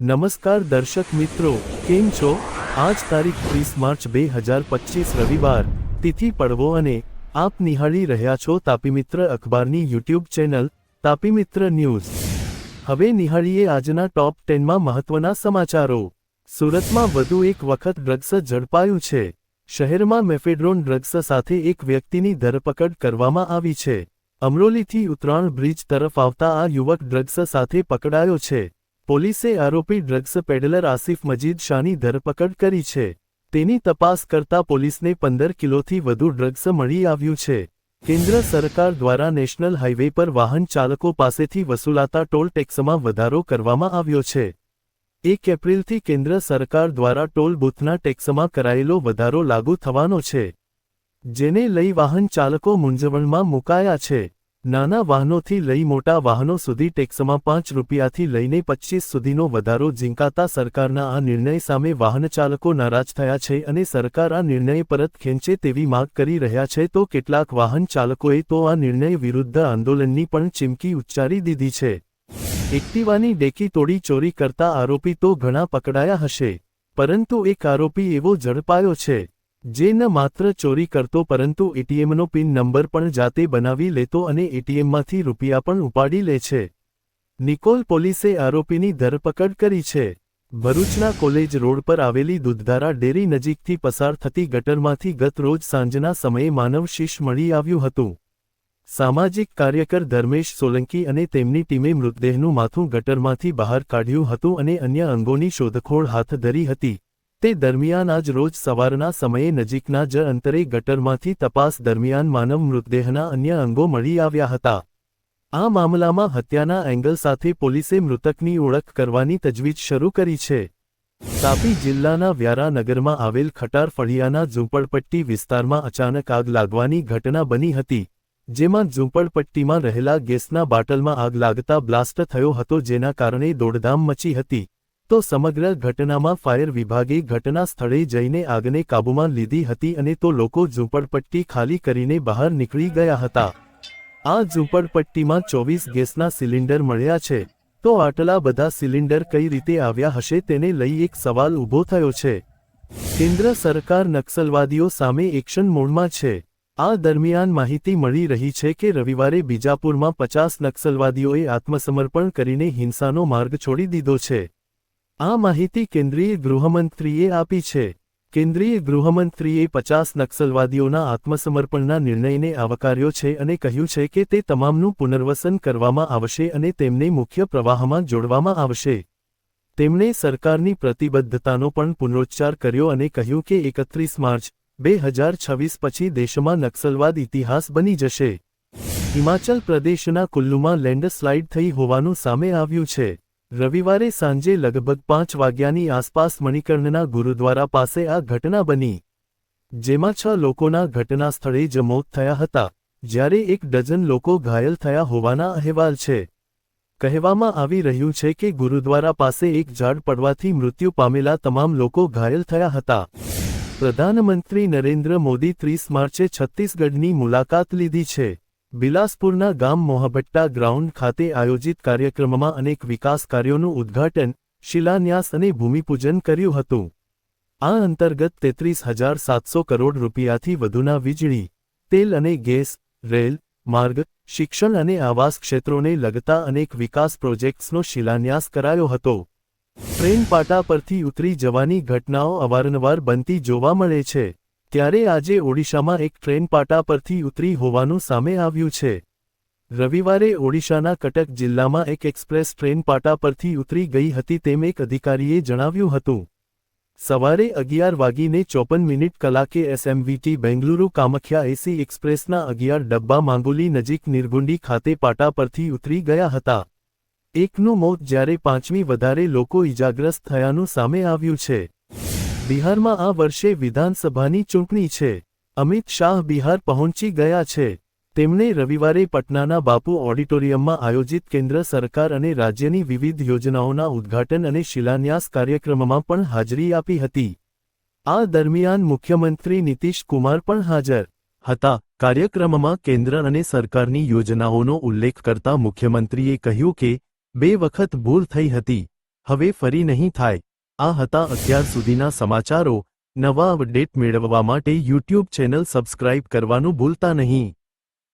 નમસ્કાર દર્શક મિત્રો, કેમ છો? આજ તારીખ ત્રીસ માર્ચ બે હજાર પચીસ રવિવાર, તિથિ પડવો અને આપ નિહાળી રહ્યા છો તાપી મિત્ર અખબારની યુટ્યુબ ચેનલ, તાપી મિત્ર ન્યૂઝ. હવે નિહાળીએ આજના ટોપ ટેનમાં મહત્વના સમાચારો. સુરતમાં વધુ એક વખત ડ્રગ્સ ઝડપાયું છે. શહેરમાં મેફેડ્રોન ડ્રગ્સ સાથે એક વ્યક્તિની ધરપકડ કરવામાં આવી છે. અમરોલીથી ઉત્તરાણ બ્રિજ તરફ આવતા આ યુવક ડ્રગ્સ સાથે પકડાયો છે. પોલીસે આરોપી ડ્રગ્સ પેડલર આસિફ મજીદ શાહની ધરપકડ કરી છે. તેની તપાસ કરતા પોલીસને પંદર કિલોથી વધુ ડ્રગ્સ મળી આવ્યું છે. કેન્દ્ર સરકાર દ્વારા નેશનલ હાઇવે પર વાહન ચાલકો પાસેથી વસૂલાતા ટોલ ટેક્સમાં વધારો કરવામાં આવ્યો છે. એક એપ્રિલથી કેન્દ્ર સરકાર દ્વારા ટોલ બૂથના ટેક્સમાં કરાયેલો વધારો લાગુ થવાનો છે. જેને લઈ વાહન ચાલકો મૂંઝવણમાં મુકાયા છે. નાના વાહનોથી લઈ મોટા વાહનો સુધી ટેક્સમાં પાંચ રૂપિયાથી લઈને પચીસ સુધીનો વધારો ઝીંકાતા સરકારના આ નિર્ણય સામે વાહનચાલકો નારાજ થયા છે અને સરકાર આ નિર્ણય પરત ખેંચે તેવી માગ કરી રહ્યા છે તો કેટલાક વાહન ચાલકોએ તો આ નિર્ણય વિરુદ્ધ આંદોલનની પણ ચીમકી ઉચ્ચારી દીધી છે. એક્ટિવાની ડેકી તોડી ચોરી કરતા આરોપી તો ઘણા પકડાયા હશે, પરંતુ એક આરોપી એવો ઝડપાયો છે. જે ન માત્ર ચોરી કરતો પરંતુ એટીએમનો પિન નંબર પણ જાતે બનાવી લેતો અને એટીએમમાંથી રૂપિયા પણ ઉપાડી લે છે. નિકોલ પોલીસે આરોપીની ધરપકડ કરી છે. ભરૂચના કોલેજ રોડ પર આવેલી દૂધધારા ડેરી નજીકથી પસાર થતી ગટરમાંથી ગત રોજ સાંજના સમયે માનવ શીશ મળી આવ્યું હતું. સામાજિક કાર્યકર ધર્મેશ સોલંકી અને તેમની ટીમે મૃતદેહનું માથું ગટરમાંથી બહાર કાઢ્યું હતું અને અન્ય અંગોની શોધખોળ હાથ ધરી હતી. તે દરમિયાન આજ રોજ સવારના સમયે નજીકના જ અંતરે ગટરમાંથી તપાસ દરમિયાન માનવ મૃતદેહના અન્ય અંગો મળી આવ્યા હતા. આ મામલામાં હત્યાના એંગલ સાથે પોલીસે મૃતકની ઓળખ કરવાની તજવીજ શરૂ કરી છે. તાપી જિલ્લાના વ્યારા નગરમાં આવેલ ખટાર ફળિયાના ઝૂંપડપટ્ટી વિસ્તારમાં અચાનક આગ લાગવાની ઘટના બની હતી, જેમાં ઝૂંપડપટ્ટીમાં રહેલા ગેસના બાટલમાં આગ લાગતા બ્લાસ્ટ થયો હતો જેના કારણે દોડધામ મચી હતી. તો સમગ્ર ઘટનામાં ફાયર વિભાગે ઘટના સ્થળે જઈને આગને કાબૂમાં લીધી હતી અને તો લોકો ઝૂંપડપટ્ટી ખાલી કરીને બહાર નીકળી ગયા હતા. આ ઝૂંપડપટ્ટીમાં ચોવીસ ગેસના સિલિન્ડર મળ્યા છે. તો આટલા બધા સિલિન્ડર કઈ રીતે આવ્યા હશે તેને લઈ એક સવાલ ઊભો થયો છે. કેન્દ્ર સરકાર નક્સલવાદીઓ સામે એક્શન મોડમાં છે. આ દરમિયાન માહિતી મળી રહી છે કે રવિવારે બીજાપુરમાં પચાસ નક્સલવાદીઓએ આત્મસમર્પણ કરીને હિંસાનો માર્ગ છોડી દીધો છે. આ માહિતી કેન્દ્રીય ગૃહમંત્રીએ આપી છે. કેન્દ્રીય ગૃહમંત્રીએ પચાસ નક્સલવાદીઓના આત્મસમર્પણના નિર્ણયને આવકાર્યો છે અને કહ્યું છે કે તે તમામનું પુનર્વસન કરવામાં આવશે અને તેમને મુખ્ય પ્રવાહમાં જોડવામાં આવશે. તેમણે સરકારની પ્રતિબદ્ધતાનો પણ પુનરોચ્ચાર કર્યો અને કહ્યું કે એકત્રીસ માર્ચ, બે હજાર છવ્વીસ પછી દેશમાં નક્સલવાદ ઇતિહાસ બની જશે. હિમાચલ પ્રદેશના કુલ્લુમાં લેન્ડસ્લાઇડ થઈ હોવાનું સામે આવ્યું છે. રવિવારે સાંજે લગભગ પાંચ વાગ્યાની આસપાસ મણિકર્ણના ગુરુદ્વારા પાસે આ ઘટના બની, જેમાં છ લોકોના ઘટના સ્થળે જ મોત થયા હતા, જ્યારે એક ડઝન લોકો ઘાયલ થયા હોવાના અહેવાલ છે. કહેવામાં આવી રહ્યું છે કે ગુરુદ્વારા પાસે એક ઝાડ પડવાથી મૃત્યુ પામેલા તમામ લોકો ઘાયલ થયા હતા. પ્રધાનમંત્રી નરેન્દ્ર મોદી ત્રીસ માર્ચે છત્તીસગઢની મુલાકાત લીધી છે. બિલાસપુરના ગામ મોહભટ્ટા ગ્રાઉન્ડ ખાતે આયોજિત કાર્યક્રમમાં અનેક વિકાસ કાર્યોનું ઉદ્ઘાટન, શિલાન્યાસ અને ભૂમિપૂજન કર્યું હતું. આ અંતર્ગત તેત્રીસ હજાર સાતસો કરોડ રૂપિયાથી વધુના વીજળી, તેલ અને ગેસ, રેલ, માર્ગ, શિક્ષણ અને આવાસ ક્ષેત્રોને લગતા અનેક વિકાસ પ્રોજેક્ટ્સનો શિલાન્યાસ કરાયો હતો. ટ્રેન પાટા પરથી ઉતરી જવાની ઘટનાઓ અવારનવાર બનતી જોવા મળે છે. ત્યારે આજે ઓડિશામાં એક ટ્રેન પાટા પરથી ઉતરી હોવાનું સામે આવ્યું છે. રવિવારે ઓડિશાના કટક જિલ્લામાં એક એક્સપ્રેસ ટ્રેન પાટા પરથી ઉતરી ગઈ હતી તેમ એક અધિકારીએ જણાવ્યું હતું. સવારે અગિયાર વાગીને ચોપન મિનિટ કલાકે એસએમવીટી બેંગલુરુ કામખ્યા એસી એક્સપ્રેસના અગિયાર ડબ્બા માંગુલી નજીક નિર્ગુંડી ખાતે પાટા પરથી ઉતરી ગયા હતા. એકનું મોત જ્યારે પાંચમી વધારે લોકો ઇજાગ્રસ્ત થયાનું સામે આવ્યું છે. બિહારમાં આ વર્ષે વિધાનસભાની ચૂંટણી છે. અમિત શાહ બિહાર પહોંચી ગયા છે. તેમણે રવિવારે પટનાના બાપુ ઓડિટોરિયમમાં આયોજિત કેન્દ્ર સરકાર અને રાજ્યની વિવિધ યોજનાઓના ઉદ્ઘાટન અને શિલાન્યાસ કાર્યક્રમમાં પણ હાજરી આપી હતી. આ દરમિયાન મુખ્યમંત્રી નીતિશ કુમાર પણ હાજર હતા. કાર્યક્રમમાં કેન્દ્ર અને સરકારની યોજનાઓનો ઉલ્લેખ કરતા મુખ્યમંત્રીએ કહ્યું કે, બે વખત ભૂલ થઈ હતી. હવે ફરી નહીં થાય. આ હતા અત્યાર સુધીના સમાચારો. નવા અપડેટ મેળવવા માટે યુટ્યુબ ચેનલ સબસ્ક્રાઇબ કરવાનું ભૂલતા નહીં.